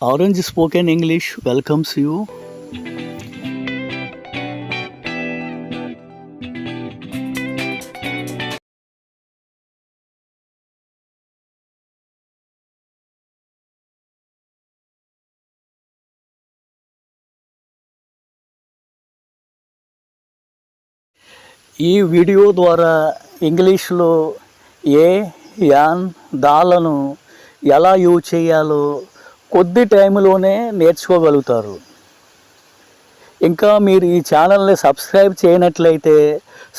Orange spoken English welcomes you ఈ video ద్వారా ఇంగ్లీష్లో ఏ యాన్ దాలను ఎలా యూజ్ చేయాలో కొద్ది టైంలోనే నేర్చుకోగలుగుతారు. ఇంకా మీరు ఈ ఛానల్ని సబ్స్క్రైబ్ చేయనట్లయితే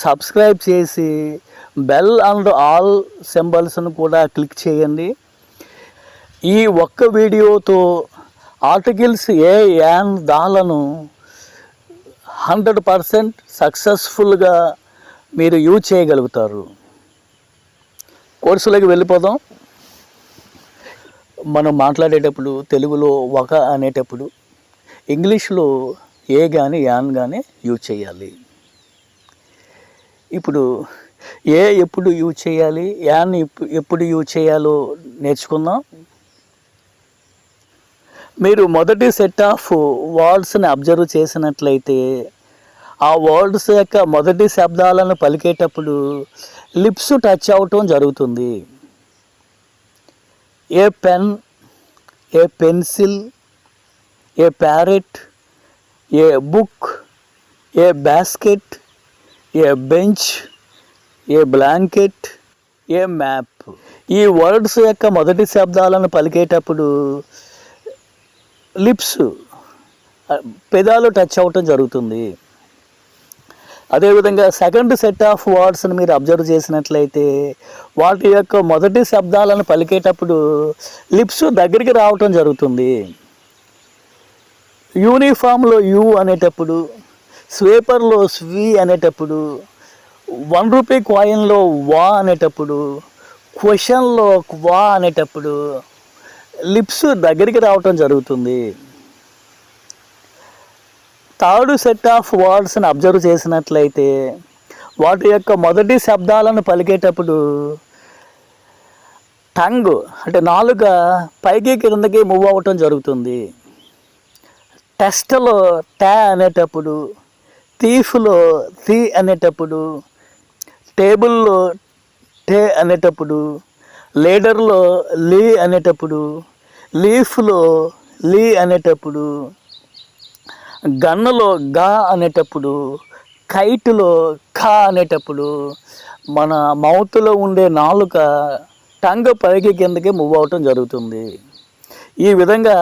సబ్స్క్రైబ్ చేసి బెల్ అండ్ ఆల్ సింబల్స్ను కూడా క్లిక్ చేయండి. ఈ ఒక్క వీడియోతో ఆర్టికల్స్ ఏ యాన్ దాలను హండ్రెడ్ పర్సెంట్ సక్సెస్ఫుల్గా మీరు యూజ్ చేయగలుగుతారు. కోర్సులోకి వెళ్ళిపోదాం. మనం మాట్లాడేటప్పుడు తెలుగులో ఒక అనేటప్పుడు ఇంగ్లీష్లో ఏ కానీ యాన్ కానీ యూజ్ చేయాలి. ఇప్పుడు ఏ ఎప్పుడు యూజ్ చేయాలి యాన్ ఎప్పుడు యూజ్ చేయాలో నేర్చుకుందాం. మీరు మొదటి సెట్ ఆఫ్ వర్డ్స్ని అబ్జర్వ్ చేసినట్లయితే ఆ వర్డ్స్ యొక్క మొదటి శబ్దాలను పలికేటప్పుడు లిప్స్ టచ్ అవటం జరుగుతుంది. A pen a pencil a parrot a book a basket a bench a blanket a map. ఈ వర్డ్స్ యొక్క మొదటి శబ్దాలను పలికేటప్పుడు లిప్స్ పెదాలు టచ్ అవ్వటం జరుగుతుంది. అదేవిధంగా సెకండ్ సెట్ ఆఫ్ వర్డ్స్ని మీరు అబ్జర్వ్ చేసినట్లయితే వాటి యొక్క మొదటి శబ్దాలను పలికేటప్పుడు లిప్స్ దగ్గరికి రావటం జరుగుతుంది. యూనిఫామ్లో యు అనేటప్పుడు స్వేపర్లో స్వీ అనేటప్పుడు వన్ రూపీ కాయిన్లో వా అనేటప్పుడు క్వశ్చన్లో వా అనేటప్పుడు లిప్స్ దగ్గరికి రావటం జరుగుతుంది. థర్డ్ సెట్ ఆఫ్ వర్డ్స్ని అబ్జర్వ్ చేసినట్లయితే వాటి యొక్క మొదటి శబ్దాలను పలికేటప్పుడు టంగ్ అంటే నాలుక పైకి కిందకి మూవ్ అవ్వటం జరుగుతుంది. టెస్ట్లో టా అనేటప్పుడు తీఫ్లో తీ అనేటప్పుడు టేబుల్లో టే అనేటప్పుడు లీడర్లో లీ అనేటప్పుడు లీఫ్లో లీ అనేటప్పుడు గన్నులో గా అనేటప్పుడు కైటులో ఖా అనేటప్పుడు మన మౌత్లో ఉండే నాలుక టంగ్ పైకి కిందకి మూవ్ అవటం జరుగుతుంది. ఈ విధంగా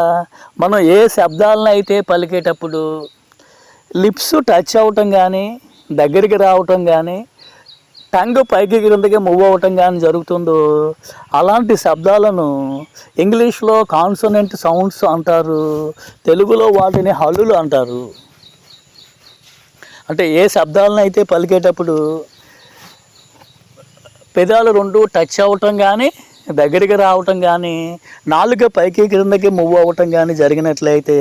మనం ఏ శబ్దాలను అయితే పలికేటప్పుడు లిప్స్ టచ్ అవ్వటం కానీ దగ్గరికి రావటం కానీ టంగ్ పైకి క్రిందకి మూవ్ అవ్వటం కానీ జరుగుతుందో? అలాంటి శబ్దాలను ఇంగ్లీష్లో కాన్సోనెంట్ సౌండ్స్ అంటారు తెలుగులో వాటిని హల్లులు అంటారు. అంటే ఏ శబ్దాలను అయితే పలికేటప్పుడు పెదాలు రెండు టచ్ అవ్వటం కానీ దగ్గరికి రావటం కానీ నాలుక పైకి క్రిందకి మూవ్ అవ్వటం కానీ జరిగినట్లయితే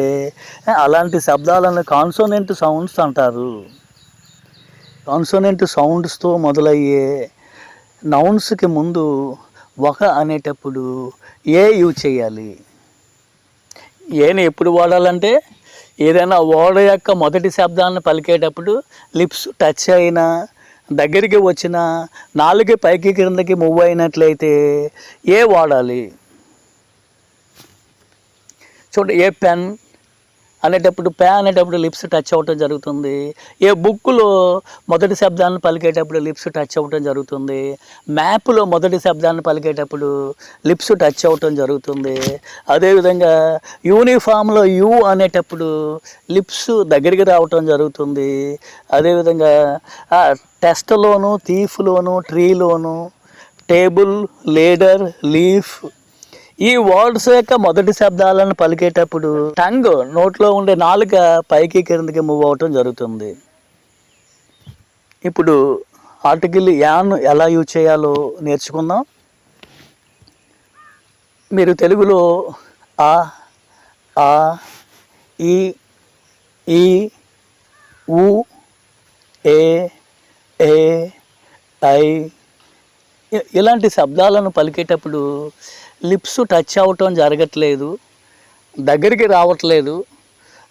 అలాంటి శబ్దాలను కాన్సోనెంట్ సౌండ్స్ అంటారు. కాన్సోనెంట్ సౌండ్స్తో మొదలయ్యే నౌన్స్కి ముందు ఒక అనేటప్పుడు ఏ యూజ్ చేయాలి? ఏని ఎప్పుడు వాడాలంటే ఏదైనా ఓడ యొక్క మొదటి శబ్దాన్ని పలికేటప్పుడు లిప్స్ టచ్ అయినా దగ్గరికి వచ్చిన నాలుగు పైకి క్రిందకి మూవ్ అయినట్లయితే ఏ వాడాలి? చూడండి ఏ పెన్ అనేటప్పుడు పే అనేటప్పుడు లిప్స్ టచ్ అవ్వటం జరుగుతుంది. ఏ బుక్లో మొదటి శబ్దాన్ని పలికేటప్పుడు లిప్స్ టచ్ అవ్వటం జరుగుతుంది. మ్యాప్లో మొదటి శబ్దాన్ని పలికేటప్పుడు లిప్స్ టచ్ అవ్వటం జరుగుతుంది. అదేవిధంగా యూనిఫామ్లో యు అనేటప్పుడు లిప్స్ దగ్గరికి రావటం జరుగుతుంది. అదేవిధంగా టెస్ట్లోను తీఫ్లోను ట్రీలోను టేబుల్ లీడర్ లీఫ్ ఈ వర్డ్స్ యొక్క మొదటి శబ్దాలను పలికేటప్పుడు టంగ్ నోట్లో ఉండే నాలుక పైకి కిందకి మూవ్ అవటం జరుగుతుంది. ఇప్పుడు ఆర్టికల్ యాన్ ఎలా యూజ్ చేయాలో నేర్చుకుందాం. మీరు తెలుగులో ఆ ఆ ఈ ఈ ఉ ఏ ఏ ఐ ఇలాంటి శబ్దాలను పలికేటప్పుడు లిప్స్ టచ్ అవ్వటం జరగట్లేదు దగ్గరికి రావట్లేదు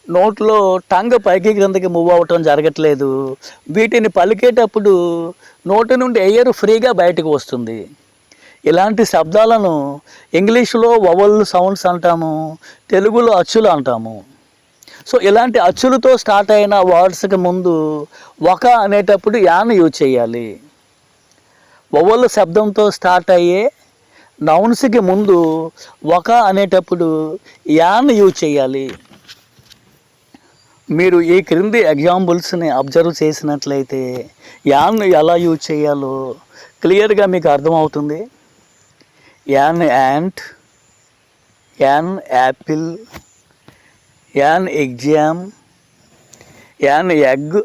నోట్లో టంగ్ పైకి క్రిందకి మూవ్ అవ్వటం జరగట్లేదు. వీటిని పలికేటప్పుడు నోటి నుండి ఎయిర్ ఫ్రీగా బయటకు వస్తుంది. ఇలాంటి శబ్దాలను ఇంగ్లీష్లో వవల్ సౌండ్స్ అంటాము తెలుగులో అచ్చులు అంటాము. సో ఇలాంటి అచ్చులతో స్టార్ట్ అయిన వర్డ్స్కి ముందు ఒక అనేటప్పుడు యాన్ యూజ్ చేయాలి. వవల్ శబ్దంతో స్టార్ట్ అయ్యే నౌన్స్కి ముందు ఒక అనేటప్పుడు యాన్ యూజ్ చేయాలి. మీరు ఈ క్రింది ఎగ్జాంపుల్స్ని అబ్జర్వ్ చేసినట్లయితే యాన్ ఎలా యూజ్ చేయాలో క్లియర్గా మీకు అర్థమవుతుంది. An ant an apple an exam an egg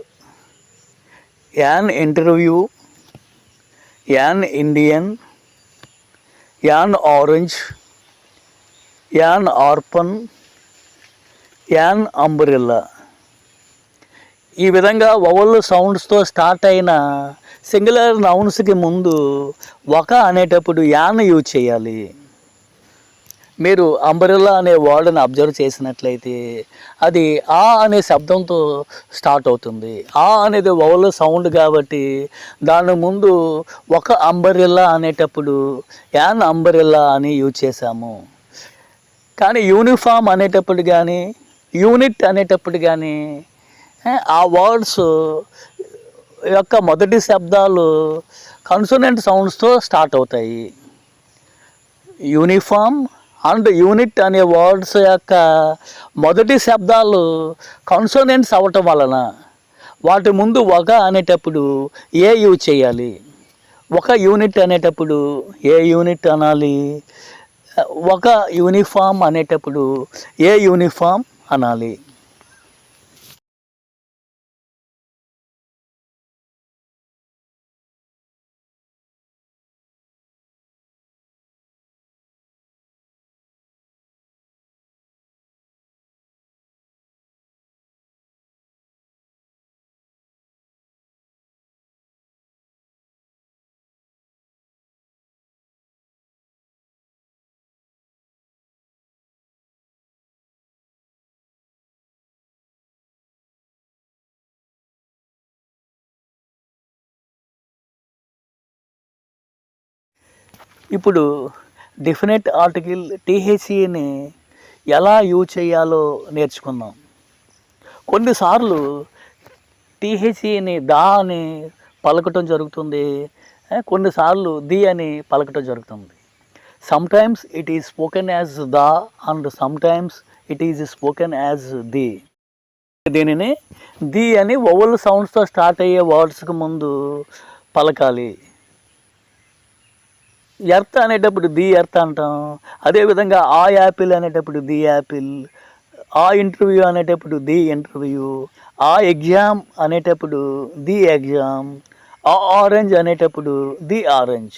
an interview an Indian an orange an orphan an umbrella. ఈ విధంగా వవల్ సౌండ్స్తో స్టార్ట్ అయిన సింగులర్ నౌన్స్కి ముందు ఒక అనేటప్పుడు యాన్ యూజ్ చేయాలి. మీరు అంబరిల్లా అనే వర్డ్ని అబ్జర్వ్ చేసినట్లయితే అది ఆ అనే శబ్దంతో స్టార్ట్ అవుతుంది. ఆ అనేది వవల్ సౌండ్ కాబట్టి దాని ముందు ఒక అంబరిల్లా అనేటప్పుడు యాన్ అంబరిల్లా అని యూజ్ చేశాము. కానీ యూనిఫామ్ అనేటప్పుడు కానీ యూనిట్ అనేటప్పుడు కానీ ఆ వర్డ్స్ యొక్క మొదటి శబ్దాలు కన్సోనెంట్ సౌండ్స్తో స్టార్ట్ అవుతాయి. యూనిఫామ్ అండ్ యూనిట్ అనే వర్డ్స్ యొక్క మొదటి శబ్దాలు కన్సోనెంట్స్ అవ్వటం వలన వాటి ముందు ఒక అనేటప్పుడు ఏ యూజ్ చేయాలి? ఒక యూనిట్ అనేటప్పుడు ఏ యూనిట్ అనాలి? ఒక యూనిఫామ్ అనేటప్పుడు ఏ యూనిఫామ్ అనాలి? ఇప్పుడు డెఫినెట్ ఆర్టికల్ టీహెచ్ఈని ఎలా యూజ్ చేయాలో నేర్చుకుందాం. కొన్నిసార్లు టీహెచ్ఈని దా అని పలకటం జరుగుతుంది కొన్నిసార్లు ది అని పలకటం జరుగుతుంది. Sometimes it is spoken as the and sometimes it is spoken as the. దీనిని ది అని ఓవల్ సౌండ్స్తో స్టార్ట్ అయ్యే వర్డ్స్కి ముందు పలకాలి. ఎర్త్ అనేటప్పుడు ది ఎర్త్ అంటాం. అదేవిధంగా ఆ యాపిల్ అనేటప్పుడు ది యాపిల్. ఆ ఇంటర్వ్యూ అనేటప్పుడు ది ఇంటర్వ్యూ. ఆ ఎగ్జామ్ అనేటప్పుడు ది ఎగ్జామ్. ఆ ఆరెంజ్ అనేటప్పుడు ది ఆరెంజ్.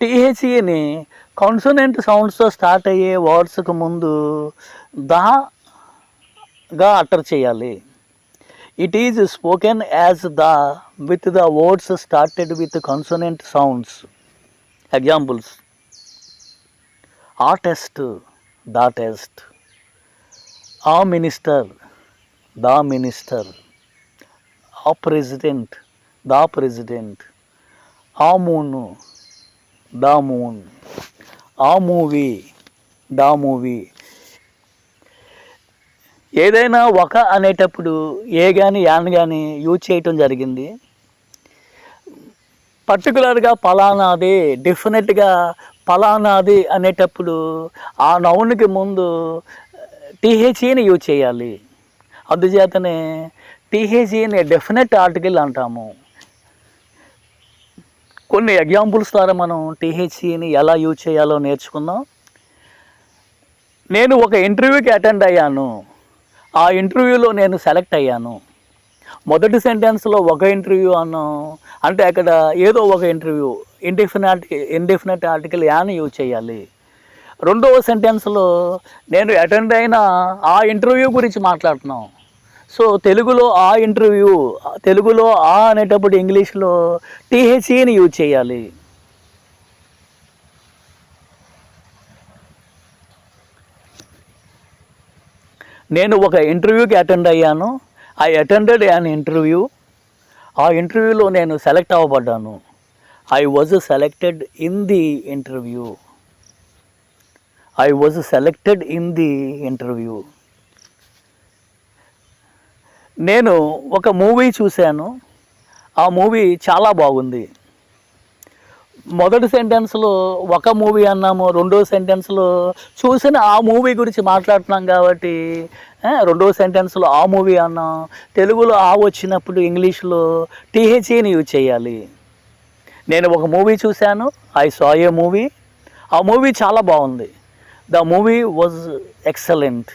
టీహెచ్ఈని కాన్సోనెంట్ సౌండ్స్తో స్టార్ట్ అయ్యే వర్డ్స్కు ముందు దాగా అటర్ చేయాలి. It is spoken as the with the words started with consonant sounds examples ఆ టెస్ట్ ద టెస్ట్ ఆ మినిస్టర్ ద మినిస్టర్ ఆ ప్రెసిడెంట్ ద ప్రెసిడెంట్ ఆ మూన్ ద మూన్ ఆ మూవీ ద మూవీ ఏదైనా ఒక అనేటప్పుడు ఏ కానీ యాన్ కానీ యూజ్ చేయటం జరిగింది? పర్టికులర్గా పలానాది డెఫినెట్గా పలానాది అనేటప్పుడు ఆ నౌన్కి ముందు టీహెచ్ఈని యూజ్ చేయాలి. అందుచేతనే టీహెచ్ఈని డెఫినెట్ ఆర్టికల్ అంటాము. కొన్ని ఎగ్జాంపుల్స్ ద్వారా మనం టీహెచ్ఈని ఎలా యూజ్ చేయాలో నేర్చుకుందాం. నేను ఒక ఇంటర్వ్యూకి అటెండ్ అయ్యాను. ఆ ఇంటర్వ్యూలో నేను సెలెక్ట్ అయ్యాను. మొదటి సెంటెన్స్లో ఒక ఇంటర్వ్యూ అన్నాం అంటే అక్కడ ఏదో ఒక interview indefinite indefinite article an use చేయాలి. రెండవ సెంటెన్స్లో నేను అటెండ్ అయిన ఆ ఇంటర్వ్యూ గురించి మాట్లాడుతున్నాం. సో తెలుగులో ఆ ఇంటర్వ్యూ తెలుగులో ఆ అనేటప్పుడు ఇంగ్లీష్లో టీహెచ్ఈని యూజ్ చేయాలి. నేను ఒక ఇంటర్వ్యూకి అటెండ్ అయ్యాను. ఐ అటెండెడ్ అన్ ఇంటర్వ్యూ ఆ ఇంటర్వ్యూలో నేను select అవ్వబడ్డాను. I was selected in the interview I was selected in the interview నేను ఒక మూవీ చూశాను. ఆ మూవీ చాలా బాగుంది. మొదటి సెంటెన్స్లో ఒక మూవీ అన్నాము రెండో సెంటెన్స్లో చూసిన ఆ మూవీ గురించి మాట్లాడుతున్నాం కాబట్టి రెండో సెంటెన్స్లో ఆ మూవీ అన్నాం. తెలుగులో ఆ వచ్చినప్పుడు ఇంగ్లీష్లో టీహెచ్ఏని యూజ్ చేయాలి. నేను ఒక మూవీ చూశాను ఐ సా ఏ మూవీ. ఆ మూవీ చాలా బాగుంది. The movie was excellent.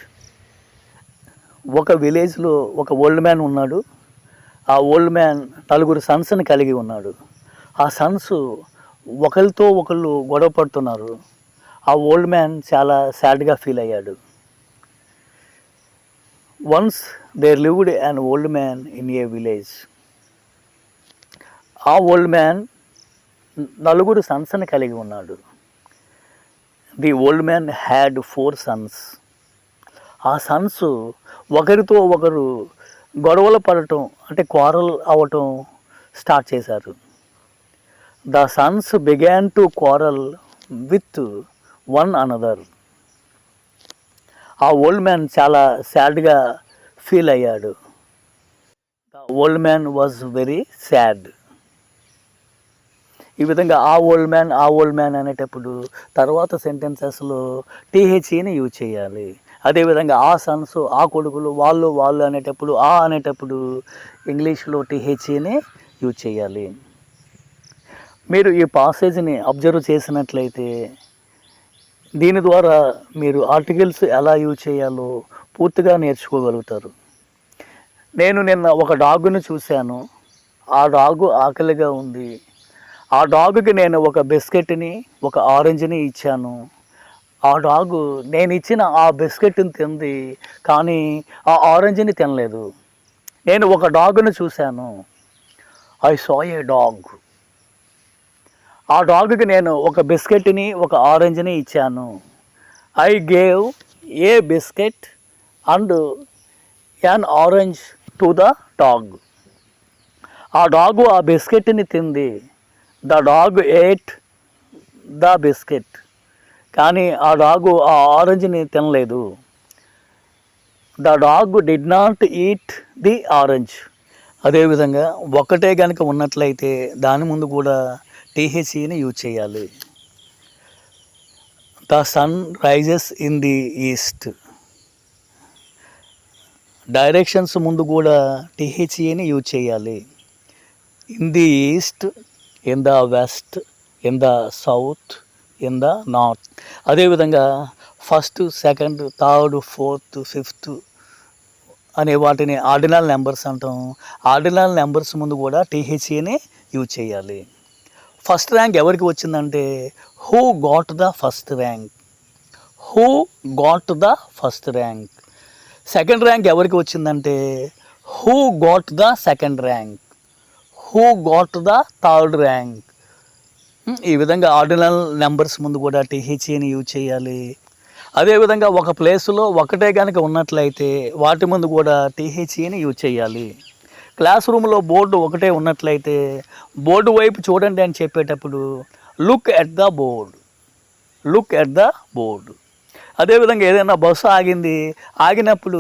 ఒక విలేజ్లో ఒక ఓల్డ్ మ్యాన్ ఉన్నాడు. ఆ ఓల్డ్ మ్యాన్ నలుగురు సన్స్ని కలిగి ఉన్నాడు. ఆ సన్స్ ఒకరితో ఒకళ్ళు గొడవ పడుతున్నారు. ఆ ఓల్డ్ మ్యాన్ చాలా సాడ్గా ఫీల్ అయ్యాడు. Once there lived an old man in a village. ఆ ఓల్డ్ మ్యాన్ నలుగురు సన్స్ని కలిగి ఉన్నాడు. The old man had four sons. ఆ సన్స్ ఒకరితో ఒకరు గొడవలు పడటం అంటే క్వారల్ అవ్వటం స్టార్ట్ చేశారు. The sons began to quarrel with one another ఆ ఓల్డ్ మ్యాన్ చాలా సాడ్గా ఫీల్ అయ్యాడు. The old man was very sad ఈ విధంగా ఆ ఓల్డ్ మ్యాన్ ఆ ఓల్డ్ మ్యాన్ అనేటప్పుడు తర్వాత సెంటెన్సెస్లో టీహెచ్ఈని యూజ్ చేయాలి. అదేవిధంగా ఆ సన్స్ ఆ కొడుకులు వాళ్ళు వాళ్ళు అనేటప్పుడు ఆ అనేటప్పుడు ఇంగ్లీష్లో టీహెచ్ఈని యూజ్ చేయాలి. మీరు ఈ పాసేజ్ని అబ్జర్వ్ చేసినట్లయితే దీని ద్వారా మీరు ఆర్టికల్స్ ఎలా యూజ్ చేయాలో పూర్తిగా నేర్చుకోగలుగుతారు. నేను నిన్న ఒక డాగును చూశాను. ఆ డాగు ఆకలిగా ఉంది. ఆ డాగుకి నేను ఒక బిస్కెట్ని ఒక ఆరెంజ్ని ఇచ్చాను. ఆ డాగు నేను ఇచ్చిన ఆ బిస్కెట్ని తింది కానీ ఆ ఆరెంజ్ని తినలేదు. నేను ఒక డాగ్ను చూశాను. ఐ సా ఏ డాగ్ ఆ డాగ్కి నేను ఒక బిస్కెట్ని ఒక ఆరెంజ్ని ఇచ్చాను. I gave a biscuit and an orange to the dog. ఆ డాగు ఆ బిస్కెట్ని తింది. The dog ate the biscuit. కానీ ఆ డాగు ఆ ఆరెంజ్ని తినలేదు. The dog did not eat the orange. అదేవిధంగా ఒక్కటే కనుక ఉన్నట్లయితే దాని ముందు కూడా టీహెచ్ఈని యూజ్ చేయాలి. The sun rises in the east. Directions ముందు కూడా టీహెచ్ఈని యూజ్ చేయాలి. In the east in the west in the south in the north. అదేవిధంగా first second third fourth fifth అనే వాటిని ఆర్డినల్ నెంబర్స్ అంటాం. ఆర్డినల్ నెంబర్స్ ముందు కూడా టీహెచ్ఈని యూజ్ చేయాలి. ఫస్ట్ ర్యాంక్ ఎవరికి వచ్చిందంటే who got the first rank who got the first rank second rank ఎవరికి వచ్చిందంటే who got the second rank who got the third rank ఈ విధంగా ఆర్డినల్ నెంబర్స్ ముందు కూడా టీహెచ్ఏని యూజ్ చేయాలి. అదేవిధంగా ఒక ప్లేస్లో ఒకటే కనుక ఉన్నట్లయితే వాటి ముందు కూడా టీహెచ్ఈని యూజ్ చేయాలి. క్లాస్ రూమ్లో బోర్డు ఒకటే ఉన్నట్లయితే బోర్డు వైపు చూడండి అని చెప్పేటప్పుడు look at the board look at the board అదేవిధంగా ఏదైనా బస్సు ఆగింది ఆగినప్పుడు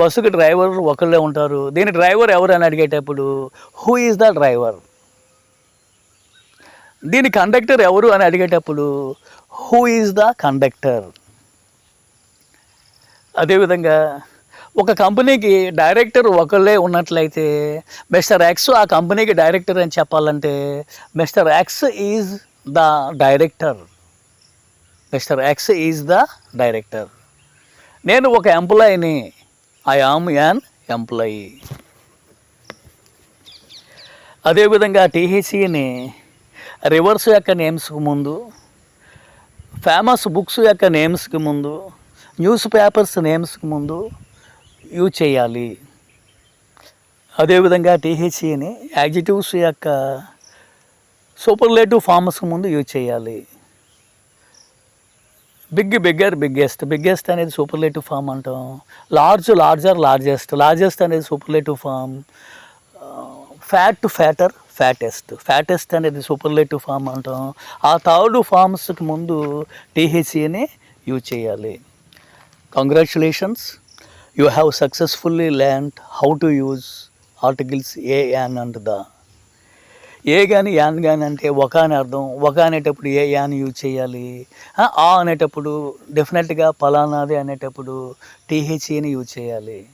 బస్సుకి డ్రైవర్ ఒకళ్ళే ఉంటారు. దీని డ్రైవర్ ఎవరు అని అడిగేటప్పుడు హూ ఈజ్ ద డ్రైవర్ దీని కండక్టర్ ఎవరు అని అడిగేటప్పుడు హూ ఈజ్ ద కండక్టర్ అదేవిధంగా ఒక కంపెనీకి డైరెక్టర్ ఒకళ్ళే ఉన్నట్లయితే మిస్టర్ ఎక్స్ ఆ కంపెనీకి డైరెక్టర్ అని చెప్పాలంటే mister X is the director mister X is the director నేను ఒక ఎంప్లాయీని ఐ ఆమ్ యాన్ ఎంప్లాయీ అదేవిధంగా టీహీసీని రివర్స్ యొక్క నేమ్స్కి ముందు ఫేమస్ బుక్స్ యొక్క నేమ్స్కి ముందు న్యూస్ పేపర్స్ నేమ్స్కి ముందు యూజ్ చేయాలి. అదేవిధంగా టీహెచ్ఈని యాజిటివ్స్ యొక్క సూపర్లేటివ్ ఫార్మ్స్కి ముందు యూజ్ చేయాలి. Big bigger biggest. బిగ్గెస్ట్ అనేది సూపర్లేటివ్ ఫామ్ అంటాం. Large larger largest. లార్జెస్ట్ అనేది superlative form fat to fatter fattest. Fattest అనేది సూపర్లేటివ్ ఫామ్ అంటాం. ఆ థర్డ్ ఫామ్స్కి ముందు టీహెచ్ఈని యూజ్ చేయాలి. Congratulations you have successfully land how to use articles a an and the a కానీ యాన్ కానీ అంటే ఒక అని అర్థం. ఒక అనేటప్పుడు ఏ యాన్ యూజ్ చేయాలి? ఆ అనేటప్పుడు డెఫినెట్గా పలానాది అనేటప్పుడు టీహెచ్ఏని యూజ్ చేయాలి.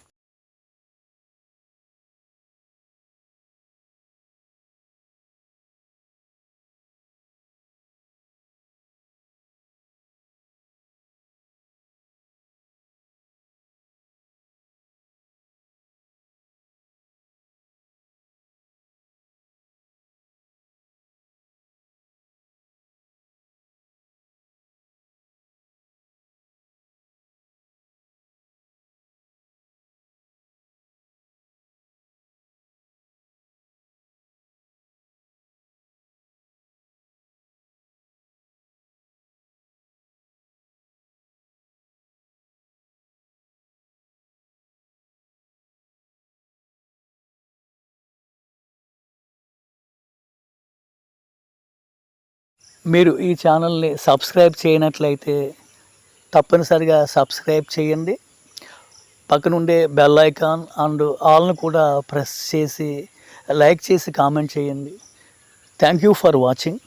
మీరు ఈ ఛానల్ని సబ్స్క్రైబ్ చేయనట్లయితే తప్పనిసరిగా సబ్స్క్రైబ్ చేయండి. పక్కనుండే బెల్ ఐకాన్ అండ్ ఆల్ను కూడా ప్రెస్ చేసి లైక్ చేసి కామెంట్ చేయండి. Thank you for watching.